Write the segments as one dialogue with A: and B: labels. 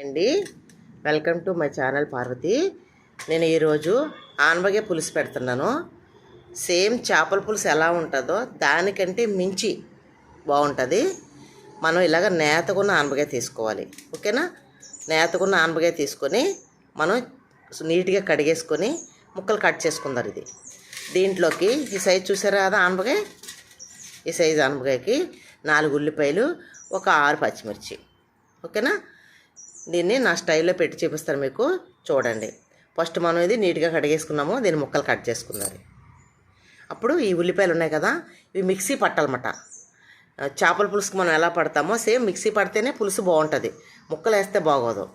A: అండి. Welcome to my channel Parvathi నేను ఈరోజు ఆనబగే పులుసు పెడుతున్నాను. సేమ్ చేపల పులుసు ఎలా ఉంటుందో దానికంటే మించి బాగుంటుంది. మనం ఇలాగ నేతకున్న ఆనబకాయ తీసుకోవాలి. ఓకేనా? నేతకున్న ఆనబకాయ తీసుకొని మనం నీట్గా కడిగేసుకొని ముక్కలు కట్ చేసుకుందారు ఇది. దీంట్లోకి ఈ సైజ్ చూసారా కదా ఆనబకాయ ఈ సైజ్ ఆనబగాయకి నాలుగు ఉల్లిపాయలు ఒక ఆరు పచ్చిమిర్చి. ఓకేనా? దీన్ని నా స్టైల్లో పెట్టి చూపిస్తాను మీకు. చూడండి. ఫస్ట్ మనం ఇది నీట్గా కడిగేసుకున్నాము. దీన్ని ముక్కలు కట్ చేసుకున్నది అప్పుడు ఈ ఉల్లిపాయలు ఉన్నాయి కదా ఇవి మిక్సీ పట్టాలన్నమాట. చేపల పులుసుకు మనం ఎలా పడతామో సేమ్ మిక్సీ పడితేనే పులుసు బాగుంటుంది. ముక్కలు వేస్తే బాగోదు.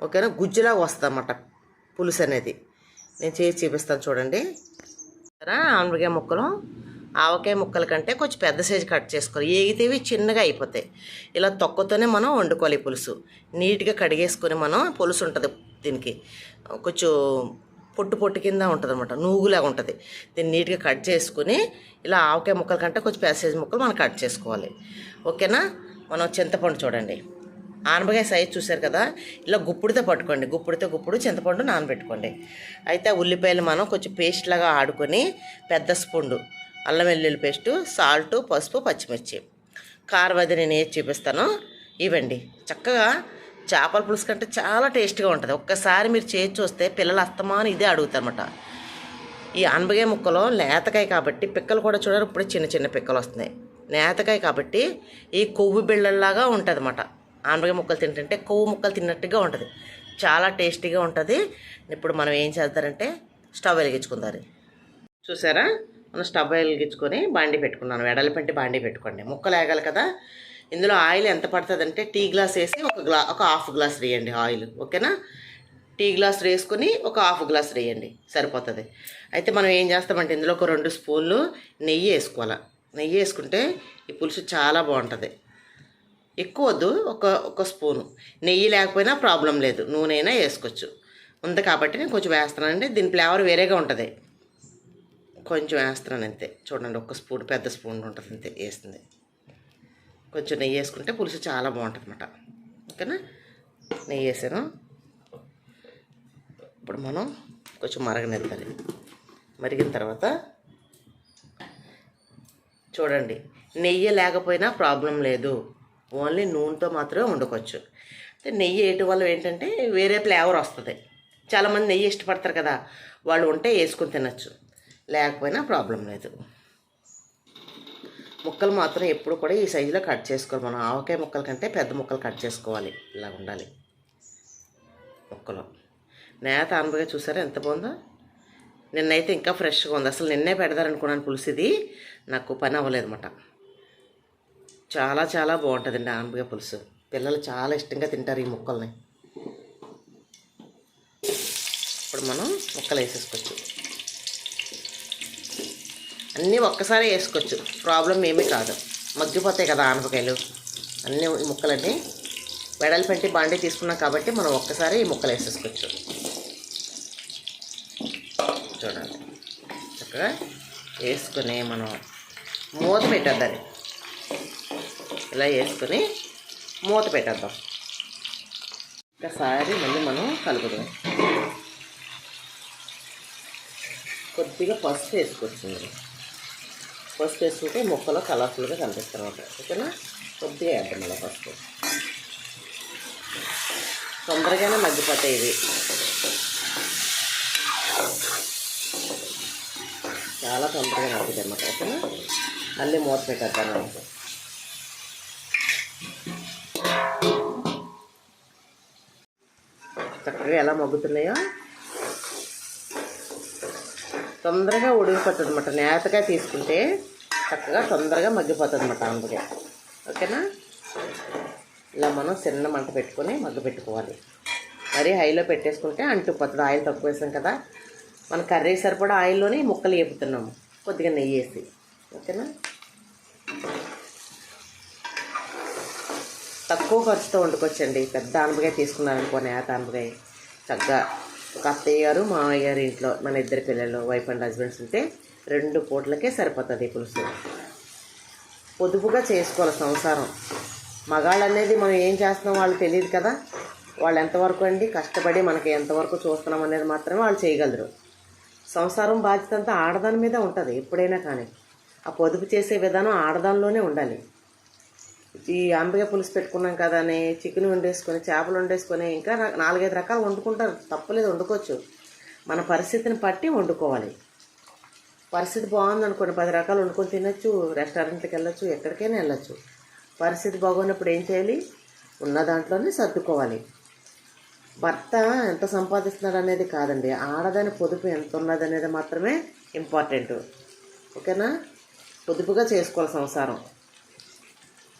A: ఓకేనా? గుజ్జులాగా వస్తుంది అన్నమాట పులుసు అనేది. నేను చేసి చూపిస్తాను చూడండి. ఆనపకాయ ముక్కలు. ఆవకాయ ముక్కల కంటే కొంచెం పెద్ద సైజు కట్ చేసుకోవాలి. ఏగితేవి చిన్నగా అయిపోతాయి. ఇలా తొక్కతోనే మనం వండుకోవాలి పులుసు. నీట్గా కడిగేసుకొని మనం పులుసు ఉంటుంది దీనికి. కొంచెం పొట్టు పొట్టు కింద ఉంటుంది అనమాట నూగులాగా ఉంటుంది. దీన్ని నీట్గా కట్ చేసుకుని ఇలా ఆవకాయ ముక్కల కంటే కొంచెం పెద్ద సైజు ముక్కలు మనం కట్ చేసుకోవాలి. ఓకేనా? మనం చింతపండు చూడండి. ఆనపకాయ సైజ్ చూశారు కదా? ఇలా గుప్పుడితో పట్టుకోండి. గుప్పుడితో గుప్పుడు చింతపండు నానబెట్టుకోండి. అయితే ఉల్లిపాయలు మనం కొంచెం పేస్ట్ లాగా ఆడుకొని పెద్ద స్పూండు అల్లం వెల్లుల్లి పేస్టు సాల్టు పసుపు పచ్చిమిర్చి. కారం అది నేను ఏది చూపిస్తాను ఇవ్వండి. చక్కగా చేపల పులుసు కంటే చాలా టేస్ట్గా ఉంటుంది. ఒక్కసారి మీరు చేసి చూస్తే పిల్లలు అస్తమానం ఇదే అడుగుతారన్నమాట. ఈ అనబగే ముక్కలో లేతకాయ కాబట్టి పిక్కలు కూడా చూడాలి ఇప్పుడు చిన్న చిన్న పిక్కలు వస్తున్నాయి. నేతకాయ కాబట్టి ఈ కొవ్వు బిళ్ళల్లాగా ఉంటుంది అన్నమాట అనబగే ముక్కలు తింటుంటే కొవ్వు ముక్కలు తిన్నట్టుగా ఉంటుంది. చాలా టేస్టీగా ఉంటుంది. ఇప్పుడు మనం ఏం చేస్తారంటే స్టవ్ వెలిగించుకుందారు చూసారా? మనం స్టవ్ వెలిగించుకొని బాండి పెట్టుకున్నాను. వెడల్పంటి బాండి పెట్టుకోండి. ముక్కలు వేగాలి కదా. ఇందులో ఆయిల్ ఎంత పడుతుందంటే టీ గ్లాస్ వేసి ఒక గ్లా ఒక హాఫ్ గ్లాస్ వేయండి ఆయిల్. ఓకేనా? టీ గ్లాస్ వేసుకుని ఒక హాఫ్ గ్లాస్ వేయండి. సరిపోతుంది. అయితే మనం ఏం చేస్తామంటే ఇందులో ఒక రెండు స్పూన్లు నెయ్యి వేసుకోవాలి. నెయ్యి వేసుకుంటే ఈ పులుసు చాలా బాగుంటుంది. ఎక్కువ వద్దు ఒక ఒక స్పూను. నెయ్యి లేకపోయినా ప్రాబ్లం లేదు. నూనె అయినా వేసుకోవచ్చు. ఉంది కాబట్టి నేను కొంచెం వేస్తానండి దీని ఫ్లేవర్ వేరేగా ఉంటుంది. కొంచెం వేస్తున్నాను అంతే. చూడండి ఒక స్పూన్ పెద్ద స్పూన్ ఉంటుంది అంతే వేస్తుంది కొంచెం నెయ్యి వేసుకుంటే పులుసు చాలా బాగుంటుంది అనమాట ఓకేనా? నెయ్యి వేసాను. ఇప్పుడు మనం కొంచెం మరగనిద్దాలి. మరిగిన తర్వాత చూడండి నెయ్యి లేకపోయినా ప్రాబ్లం లేదు. ఓన్లీ నూనెతో మాత్రమే వండుకోవచ్చు. అయితే నెయ్యి వేయటం వల్ల ఏంటంటే వేరే ఫ్లేవర్ వస్తుంది. చాలామంది నెయ్యి ఇష్టపడతారు కదా వాళ్ళు ఉంటే వేసుకొని తినచ్చు. లేకపోయినా ప్రాబ్లం లేదు. ముక్కలు మాత్రం ఎప్పుడు కూడా ఈ సైజులో కట్ చేసుకోవాలి మనం. ఆవకాయ ముక్కల కంటే పెద్ద ముక్కలు కట్ చేసుకోవాలి. ఇలా ఉండాలి. ముక్కలు. నేత అనుభవం చూసారా ఎంత బాగుందో? నిన్నైతే ఇంకా ఫ్రెష్గా ఉంది. అసలు నిన్నే పెడదారనుకున్నాను పులుసు ఇది నాకు పని అవ్వలేదు చాలా చాలా బాగుంటుందండి ఆనపకాయ పులుసు. పిల్లలు చాలా ఇష్టంగా తింటారు ఈ ముక్కల్ని. ఇప్పుడు మనం ముక్కలు వేసేసుకోవచ్చు. అన్నీ ఒక్కసారి వేసుకోవచ్చు. ప్రాబ్లం ఏమీ కాదు. మగ్గిపోతాయి కదా ఆనపకాయలు. అన్నీ ఈ ముక్కలన్నీ వెడల్పెట్టి బాండి తీసుకున్నాం కాబట్టి మనం ఒక్కసారి ఈ ముక్కలు వేసేసుకోవచ్చు. చూడండి. చక్కగా వేసుకుని మనం మూత పెట్టేద్దాం. ఇలా వేసుకొని మూత పెట్టేద్దాం. ఒకసారి మళ్ళీ మనం కలుపుదాం. కొద్దిగా పసుపు వేసుకోవచ్చు పసుపు వేసుకుంటే ముక్కలో కలర్ఫుల్గా కనిపిస్తాయి అన్నమాట. ఓకేనా? కొద్దిగా వేద్దాం అలా పసుపు. తొందరగానే మగ్గిపోతాయి ఇవి. చాలా తొందరగా మగ్గుతాయి అన్నమాట. ఓకేనా? మళ్ళీ మూత పెట్టేద్దాం అనుకో చక్కగా ఎలా మగ్గుతున్నాయో తొందరగా ఉడికిపోతుంది అనమాట నేతగా తీసుకుంటే చక్కగా తొందరగా మగ్గిపోతుంది అనమాట అందుకే. ఓకేనా? ఇలా మనం చిన్న మంట పెట్టుకొని మగ్గు పెట్టుకోవాలి. మరీ హైలో పెట్టేసుకుంటే అంటుపోతుంది ఆయిల్ తక్కువ వేసాం కదా. మన కర్రీ సరిపడా ఆయిల్లోనే ముక్కలు వేపుతున్నాము కొద్దిగా నెయ్యి వేసి. ఓకేనా? తక్కువ ఖర్చుతో వండుకోవచ్చండి. పెద్ద ఆనపకాయ తీసుకున్నారనుకో నేత ఆనపకాయ చక్కగా ఒక అత్తయ్య గారు మామయ్య గారు ఇంట్లో మన ఇద్దరు పిల్లలు వైఫ్ అండ్ హస్బెండ్స్ ఉంటే రెండు పూటలకే సరిపోతుంది ఈ పులుసు. పొదుపుగా చేసుకోవాలి సంసారం. మగాళ్ళు అనేది మనం ఏం చేస్తున్నాం వాళ్ళు తెలియదు కదా. వాళ్ళు ఎంతవరకు అండి? కష్టపడి మనకి ఎంతవరకు చూస్తున్నాం అనేది మాత్రమే వాళ్ళు చేయగలరు. సంసారం బాధ్యత అంతా ఆడదాని మీద ఉంటుంది ఎప్పుడైనా కానీ. ఆ పొదుపు చేసే విధానం ఆడదానిలోనే ఉండాలి. ఈ అంబిక పులుసు పెట్టుకున్నాం కదా అని చికెన్ వండేసుకొని చేపలు వండేసుకొని ఇంకా నాలుగైదు రకాలు వండుకుంటారు. తప్పలేదు వండుకోవచ్చు. మన పరిస్థితిని బట్టి వండుకోవాలి. పరిస్థితి బాగుంది అనుకోండి పది రకాలు వండుకొని తినచ్చు రెస్టారెంట్కి వెళ్ళొచ్చు ఎక్కడికైనా వెళ్ళొచ్చు. పరిస్థితి బాగున్నప్పుడు ఏం చేయాలి? ఉన్న దాంట్లోనే సర్దుకోవాలి. భర్త ఎంత సంపాదిస్తున్నాడు అనేది కాదండి. ఆడదాని పొదుపు ఎంత ఉన్నది అనేది మాత్రమే ఇంపార్టెంట్. ఓకేనా? పొదుపుగా చేసుకోవాలి సంసారం.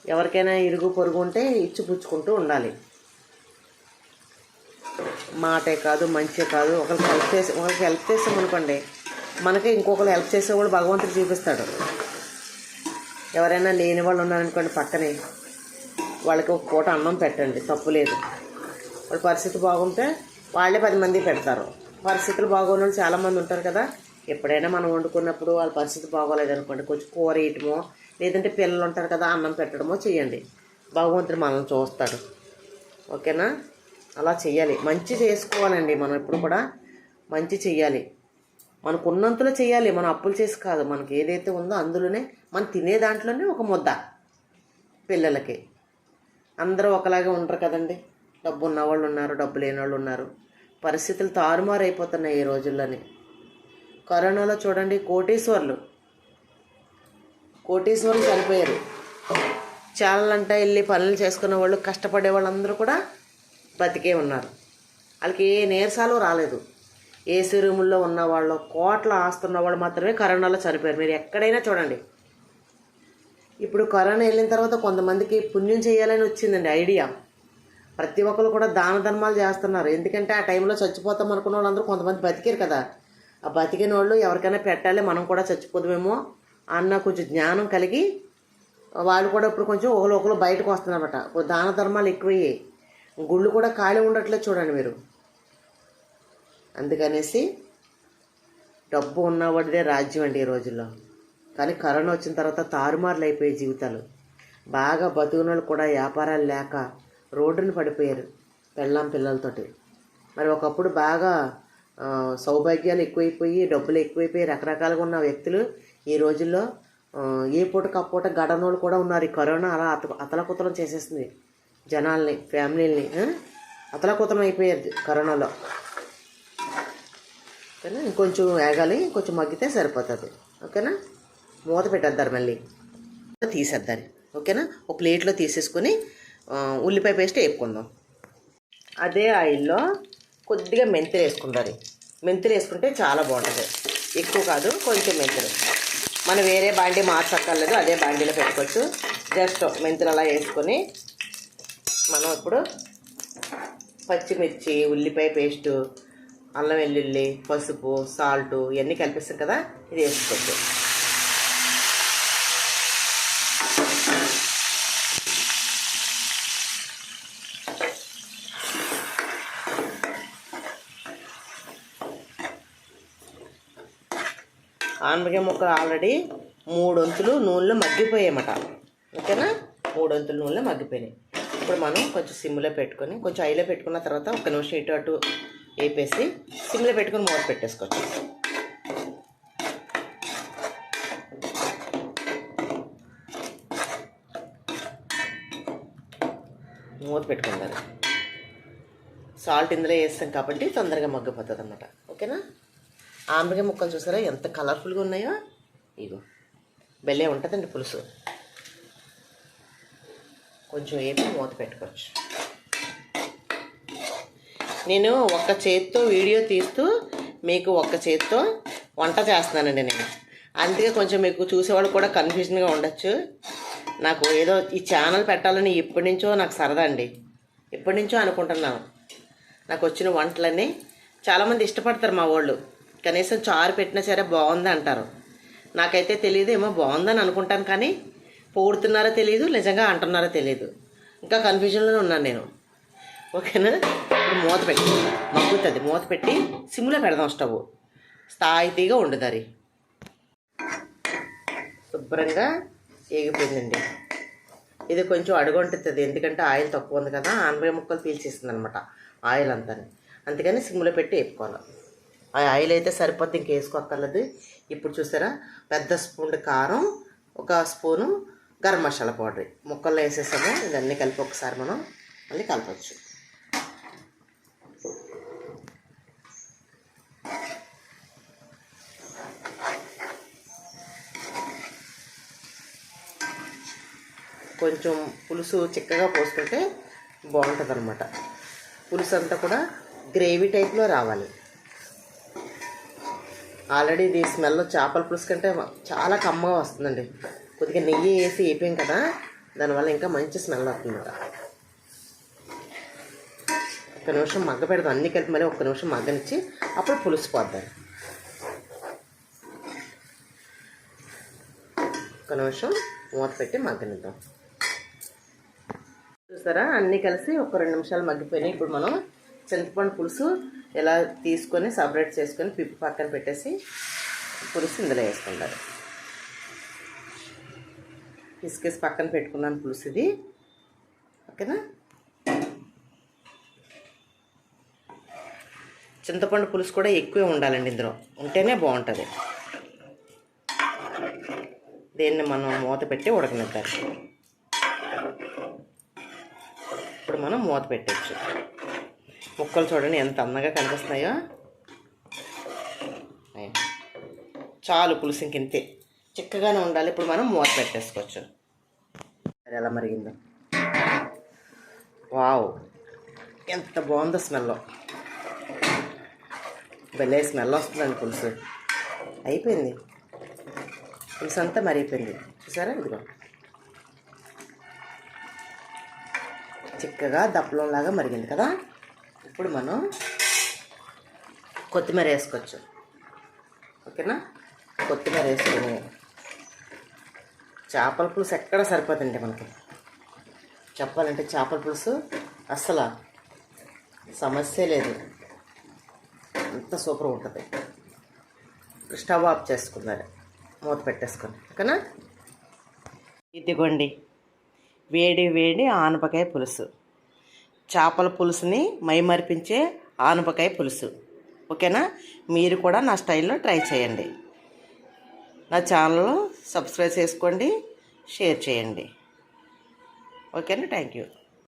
A: ఎవరికైనా ఇరుగు పొరుగు ఉంటే ఇచ్చి పుచ్చుకుంటూ ఉండాలి. మాటే కాదు మంచే కాదు. ఒకరికి హెల్ప్ చేసి ఒకరికి హెల్ప్ చేసాం అనుకోండి మనకి ఇంకొకరు హెల్ప్ చేసే కూడా భగవంతుడు చూపిస్తాడు. ఎవరైనా లేని వాళ్ళు ఉన్నారనుకోండి పక్కనే వాళ్ళకి ఒక పూట అన్నం పెట్టండి తప్పు లేదు. వాళ్ళ పరిస్థితి బాగుంటే వాళ్ళే పది మంది పెడతారు. పరిస్థితులు బాగోని వాళ్ళు చాలామంది ఉంటారు కదా. ఎప్పుడైనా మనం వండుకున్నప్పుడు వాళ్ళ పరిస్థితి బాగోలేదు అనుకోండి కొంచెం కూర వేయటమో లేదంటే పిల్లలు ఉంటారు కదా అన్నం పెట్టడమో చేయండి భగవంతుడు మనం చూస్తాడు. ఓకేనా? అలా చెయ్యాలి. మంచి చేసుకోవాలండి మనం ఎప్పుడు కూడా. మంచి చెయ్యాలి. మనకు ఉన్నంతలో చేయాలి మనం అప్పులు చేసి కాదు. మనకి ఏదైతే ఉందో అందులోనే మనం తినే దాంట్లోనే ఒక ముద్ద పిల్లలకి. అందరూ ఒకలాగే ఉండరు కదండి. డబ్బు ఉన్నవాళ్ళు ఉన్నారు డబ్బు లేని వాళ్ళు ఉన్నారు. పరిస్థితులు తారుమారు అయిపోతున్నాయి ఈ రోజుల్లోనే. కరోనాలో చూడండి కోటీశ్వర్లు. కోటీశ్వర్లు చనిపోయారు. చాలంటే వెళ్ళి పనులు చేసుకునే వాళ్ళు కష్టపడే వాళ్ళందరూ కూడా బతికే ఉన్నారు. వాళ్ళకి ఏ నీరసాలు రాలేదు. ఏసీ రూముల్లో ఉన్న వాళ్ళు కోట్ల ఆస్తున్న వాళ్ళు మాత్రమే కరోనాలో చనిపోయారు. మీరు ఎక్కడైనా చూడండి. ఇప్పుడు కరోనా వెళ్ళిన తర్వాత కొంతమందికి పుణ్యం చేయాలని వచ్చిందండి ఐడియా. ప్రతి ఒక్కరు కూడా దాన ధర్మాలు చేస్తున్నారు. ఎందుకంటే ఆ టైంలో చచ్చిపోతాం అనుకున్న వాళ్ళందరూ కొంతమంది బతికారు కదా. ఆ బతికిన వాళ్ళు ఎవరికైనా పెట్టాలి మనం కూడా చచ్చిపోదామేమో అన్న కొంచెం జ్ఞానం కలిగి వాళ్ళు కూడా ఇప్పుడు కొంచెం ఒకరు ఒకరు బయటకు వస్తున్నారన్నమాట. దాన ధర్మాలు ఎక్కువయ్యాయి. గుళ్ళు కూడా ఖాళీ ఉండట్లేదు చూడండి మీరు. అందుకనేసి డబ్బు ఉన్నవాడిదే రాజ్యం అండి ఈ రోజుల్లో. కానీ కరోనా వచ్చిన తర్వాత తారుమారులు అయిపోయాయి జీవితాలు. బాగా బతుకునోళ్ళు కూడా వ్యాపారాలు లేక రోడ్డున పడిపోయారు పెళ్ళాం పిల్లలతోటి. మరి ఒకప్పుడు బాగా సౌభాగ్యాలు ఎక్కువైపోయి డబ్బులు ఎక్కువైపోయి రకరకాలుగా ఉన్న వ్యక్తులు ఈ రోజుల్లో ఏ పూటకు ఆ పూట గడనోళ్ళు కూడా ఉన్నారు. ఈ కరోనా అలా అత అతలకుతలం చేసేస్తుంది జనాల్ని ఫ్యామిలీని అతలకుతలం అయిపోయారు కరోనాలో. ఓకేనా? ఇంకొంచెం వేగాలి ఇంకొంచెం మగ్గితే సరిపోతుంది. ఓకేనా? మూత పెట్టేద్దారు మళ్ళీ. తీసేద్దారు. ఓకేనా? ఒక ప్లేట్లో తీసేసుకొని ఉల్లిపాయ పేస్ట్ వేపుకుందాం. అదే ఆయిల్లో కొద్దిగా మెంతులు వేసుకుంటారు. మెంతులు వేసుకుంటే చాలా బాగుంటుంది. ఎక్కువ కాదు కొంచెం మెంతులు. మనం వేరే బాండీ మార్చక్కర్లేదు అదే బాండీలో పెట్టుకోవచ్చు. జస్ట్ మెంతులు అలా వేసుకొని మనం ఇప్పుడు పచ్చిమిర్చి ఉల్లిపాయ పేస్టు అల్లం వెల్లుల్లి పసుపు సాల్ట్ ఇవన్నీ కలిపిస్తాం కదా ఇది వేసుకోవచ్చు. ఆనపకాయ ముక్కలు ఆల్రెడీ మూడు వంతులు నూనెలో మగ్గిపోయాయన్నమాట. ఓకేనా? మూడు వంతులు నూనెలో మగ్గిపోయినాయి. ఇప్పుడు మనం కొంచెం సిమ్లో పెట్టుకొని కొంచెం ఐలో పెట్టుకున్న తర్వాత ఒక నిమిషం ఇటు అటు వేపేసి సిమ్లో పెట్టుకొని మూత పెట్టేసుకోవచ్చు. మూత పెట్టుకుంటారు సాల్ట్ ఇందులో వేస్తాం కాబట్టి తొందరగా మగ్గిపోతుంది అన్నమాట ఓకేనా? ఆంబకాయ ముక్కలు చూసారా? ఎంత కలర్ఫుల్గా ఉన్నాయో? ఇగో బెల్లే ఉంటుందండి పులుసు. కొంచెం వేపి మూత పెట్టుకోవచ్చు. నేను ఒక్క చేత్తో వీడియో తీస్తూ మీకు ఒక్క చేత్తో వంట చేస్తున్నానండి నేను. అందుకే కొంచెం మీకు చూసేవాళ్ళు కూడా కన్ఫ్యూజన్గా ఉండొచ్చు. నాకు ఏదో ఈ ఛానల్ పెట్టాలని ఎప్పటి నుంచో నాకు సరదా అండి. ఎప్పటి నుంచో అనుకుంటున్నాను. నాకు వచ్చిన వంటలన్నీ చాలామంది ఇష్టపడతారు మా వాళ్ళు. కనీసం చారు పెట్టినా సరే బాగుంది అంటారు నాకైతే తెలియదు ఏమో బాగుందని అనుకుంటాను కానీ పొగుడుతున్నారో తెలియదు నిజంగా అంటున్నారో తెలియదు ఇంకా కన్ఫ్యూజన్లోనే ఉన్నాను నేను. ఓకేనా? ఇప్పుడు మూత పెట్టి మగ్గుతుంది. మూత పెట్టి సిమ్లో పెడదాం స్టవ్. స్థాయితీగా వండుదారి శుభ్రంగా ఏగిపోయిందండి. ఇది కొంచెం అడుగుంటుంది ఎందుకంటే ఆయిల్ తక్కువ ఉంది కదా ఆనపకాయ ముక్కలు పీల్చేస్తుంది అనమాట ఆయిల్ అంతా. అందుకని సిమ్లో పెట్టి వేపుకోవాలి ఆ ఆయిల్ అయితే సరిపోద్ది ఇంకేసుకోక్కర్లేదు ఇప్పుడు చూసారా? పెద్ద స్పూన్ కారం ఒక స్పూను గరం మసాలా పౌడర్. ముక్కల్లో వేసేసాము ఇవన్నీ కలిపి ఒకసారి మనం మళ్ళీ కలపచ్చు. కొంచెం పులుసు చిక్కగా పోసుకుంటే బాగుంటుంది అనమాట పులుసు అంతా కూడా గ్రేవీ టైప్లో రావాలి. ఆల్రెడీ ఇది స్మెల్ చేపల పులుసు కంటే చాలా కమ్మగా వస్తుందండి. కొద్దిగా నెయ్యి వేసి వేపాం కదా దానివల్ల ఇంకా మంచి స్మెల్ వస్తుందన్నమాట ఒక నిమిషం మగ్గ పెడదాం. అన్నీ కలిపి మరి ఒక్క నిమిషం మగ్గనిచ్చి అప్పుడు పులుసు పోద్దాం. ఒక్క నిమిషం మూత పెట్టి మగ్గనిద్దాం. చూసారా? అన్నీ కలిసి ఒక రెండు నిమిషాలు మగ్గిపోయినాయి. ఇప్పుడు మనం చింతపండు పులుసు ఇలా తీసుకొని సపరేట్ చేసుకొని పిప్పి పక్కన పెట్టేసి పులుసు ఇందులో వేసుకుంటారు. పిసికేసి పక్కన పెట్టుకున్నాను పులుసు ఇది ఓకేనా? చింతపండు పులుసు కూడా ఎక్కువే ఉండాలండి ఇందులో. ఉంటేనే బాగుంటుంది. దీన్ని మనం మూత పెట్టి ఉడకనిద్దాం ఇప్పుడు మనం మూత పెట్టచ్చు. ముక్కలు చూడండి ఎంత అందంగా కనిపిస్తున్నాయో. చాలు పులుసు ఇంకింతే చిక్కగానే ఉండాలి. ఇప్పుడు మనం మూత పెట్టేసుకోవచ్చు. అది ఎలా మరిగిందో. వావ్ ఎంత బాగుందో స్మెల్. భలే స్మెల్ వస్తుందండి పులుసు. అయిపోయింది. పులుసు అంతా మరిగిపోయింది. చూసారా ఇదిగో. చిక్కగా దప్పలంలాగా మరిగింది కదా? ఇప్పుడు మనం కొత్తిమీర వేసుకోవచ్చు. ఓకేనా? కొత్తిమీర వేసుకొని చేపల పులుసు ఎక్కడ సరిపోతుందండి మనకి? చెప్పాలంటే చేపల పులుసు అస్సలు సమస్య లేదు. అంత సూపర్ ఉంటుంది. స్టవ్ ఆఫ్ చేసుకున్నారు. మూత పెట్టేసుకొని. ఓకేనా? ఇదిగోండి. వేడి వేడి ఆనపకాయ పులుసు. చేపల పులుసుని మైమరిపించే ఆనపకాయ పులుసు. ఓకేనా? మీరు కూడా నా స్టైల్లో ట్రై చేయండి. నా ఛానల్ సబ్స్క్రైబ్ చేసుకోండి షేర్ చేయండి. ఓకేనా? Thank you.